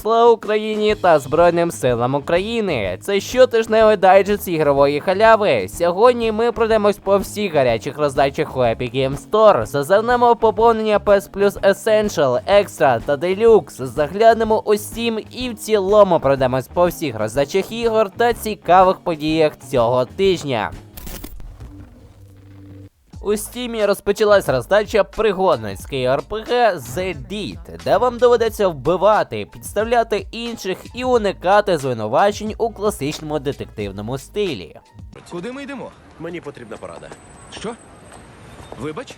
Слава Україні та Збройним силам України! Це щотижневий дайджест ігрової халяви. Сьогодні ми пройдемось по всіх гарячих роздачах у Epic Game Store. Зазирнемо поповнення PS Plus Essential, Extra та Deluxe. Заглянемо у Steam і в цілому пройдемось по всіх роздачах ігор та цікавих подіях цього тижня. У стімі розпочалась роздача пригодницької РПГ The Deed, де вам доведеться вбивати, підставляти інших і уникати звинувачень у класичному детективному стилі. Куди ми йдемо? Мені потрібна порада. Що? Вибач,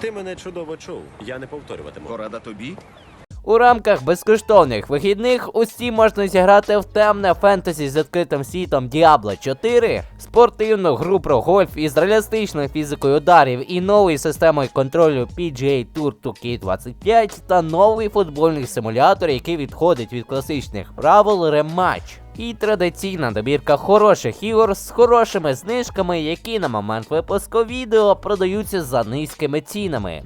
Ти мене чудово чув. Я не повторюватиму. порада тобі? У рамках безкоштовних вихідних у Steam можна зіграти в темне фентезі з відкритим світом Diablo 4, спортивну гру про гольф із реалістичною фізикою ударів і новою системою контролю PGA Tour 2K25 та новий футбольний симулятор, який відходить від класичних правил рематч. І традиційна добірка хороших ігор з хорошими знижками, які на момент випуску відео продаються за низькими цінами.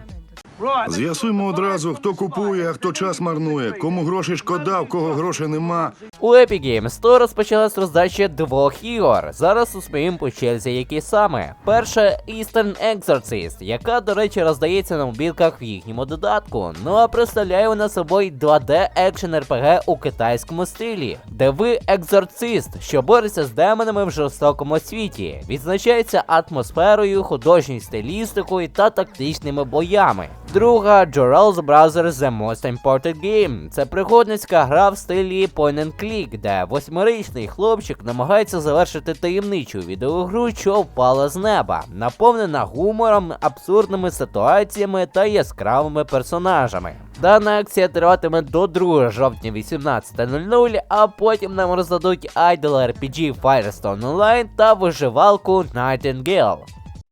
З'ясуємо одразу, хто купує, а хто час марнує, кому гроші шкода, в кого грошей нема. У Epic Games Store розпочалась роздача двох ігор. Зараз усміємо по черзі, які саме. Перша Eastern Exorcist, яка, до речі, роздається на мобілках в їхньому додатку. Ну а представляє вона собою 2D екшен RPG у китайському стилі, де ви екзорцист, що бореться з демонами в жорстокому світі. Відзначається атмосферою, художньою стилістикою та тактичними боями. Друга Joral's Brothers The Most Important Game. Це пригодницька гра в стилі point and click, де восьмирічний хлопчик намагається завершити таємничу відеогру, що впала з неба, наповнена гумором, абсурдними ситуаціями та яскравими персонажами. Дана акція триватиме до 2 жовтня 18.00, а потім нам роздадуть Idle RPG Firestone Online та виживалку Nightingale.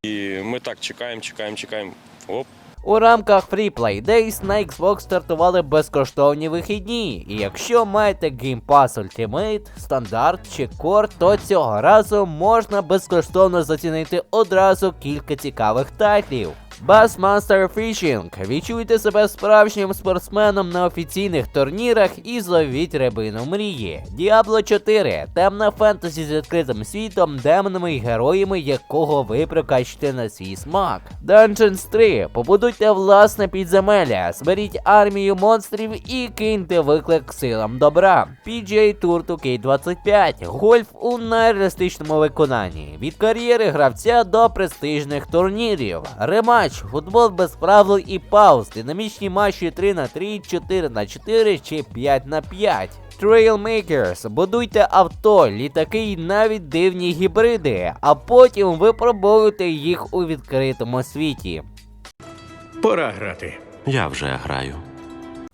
І ми так чекаємо, чекаємо, чекаємо. Оп, У рамках Free Play Days на Xbox стартували безкоштовні вихідні. І якщо маєте Game Pass Ultimate, стандарт чи Core, то цього разу можна безкоштовно зацінити одразу кілька цікавих тайтлів. Bassmaster Fishing. Відчуйте себе справжнім спортсменом на офіційних турнірах і зловіть рибину мрії. Diablo 4. Темна фентезі з відкритим світом, демонами і героями, якого ви прокачите на свій смак. Dungeons 3. Побудуйте власне підземелля, зберіть армію монстрів і киньте виклик силам добра. PGA Tour 2K25. Гольф у найреалістичному виконанні. Від кар'єри гравця до престижних турнірів. Рематч, футбол без правил і пауз, динамічні матчі 3 на 3, 4 на 4 чи 5 на 5. Trailmakers, будуйте авто, літаки і навіть дивні гібриди, а потім випробовуйте їх у відкритому світі. Пора грати. Я вже граю.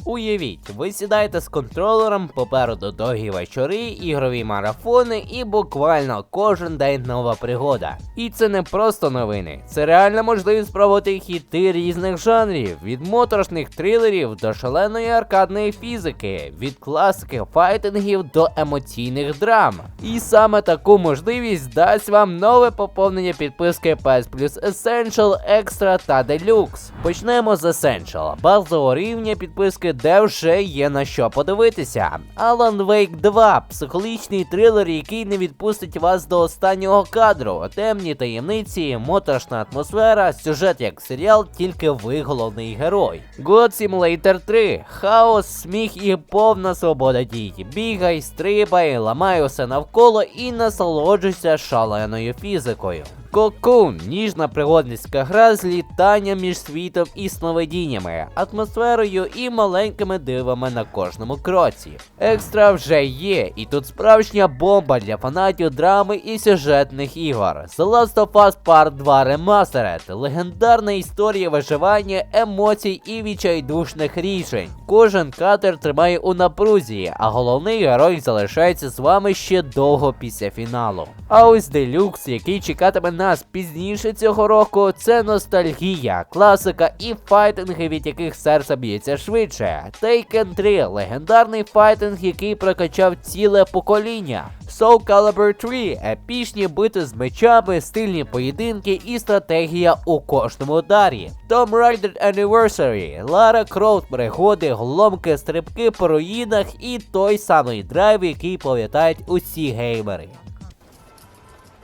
Уявіть, ви сідаєте з контролером, попереду довгі вечори, ігрові марафони і буквально кожен день нова пригода. І це не просто новини, це реальна можливість спробувати хіти різних жанрів, від моторошних трилерів до шаленої аркадної фізики, від класики файтингів до емоційних драм. І саме таку можливість дасть вам нове поповнення підписки PS Plus Essential, Extra та Deluxe. Почнемо з Essential, базового рівня підписки, де вже є на що подивитися. Alan Wake 2 психологічний трилер, який не відпустить вас до останнього кадру. Темні таємниці, моторошна атмосфера, сюжет як серіал, тільки ви головний герой. God Simulator 3. Хаос, сміх і повна свобода дій. Бігай, стрибай, ламай усе навколо і насолоджуйся шаленою фізикою. Кокун ніжна пригодницька гра з літанням між світом і сновидіннями, атмосферою і маленькими дивами на кожному кроці. Екстра вже є, і тут справжня бомба для фанатів драми і сюжетних ігор. The Last of Us Part 2 Remastered – легендарна історія виживання, емоцій і відчайдушних рішень. Кожен кадр тримає у напрузі, а головний герой залишається з вами ще довго після фіналу. А ось Deluxe, який чекатиме нас пізніше цього року, це ностальгія, класика і файтинги, від яких серце б'ється швидше. Же, Taken 3 легендарний файтинг, який прокачав ціле покоління. Soul Calibur 3 епічні бити з мечами, стильні поєдинки і стратегія у кожному ударі. Tomb Raider Anniversary, Lara Croft пригоди, гломки, стрибки по руїнах і той самий драйв, який пам'ятають усі геймери.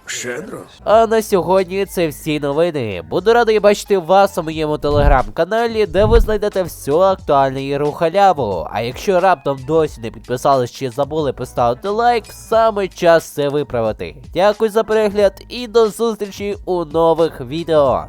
Щедро. А на сьогодні це всі новини. Буду радий бачити вас у моєму телеграм-каналі, де ви знайдете всю актуальну ігру халяву. А якщо раптом досі не підписались чи забули поставити лайк, саме час це виправити. Дякую за перегляд і до зустрічі у нових відео.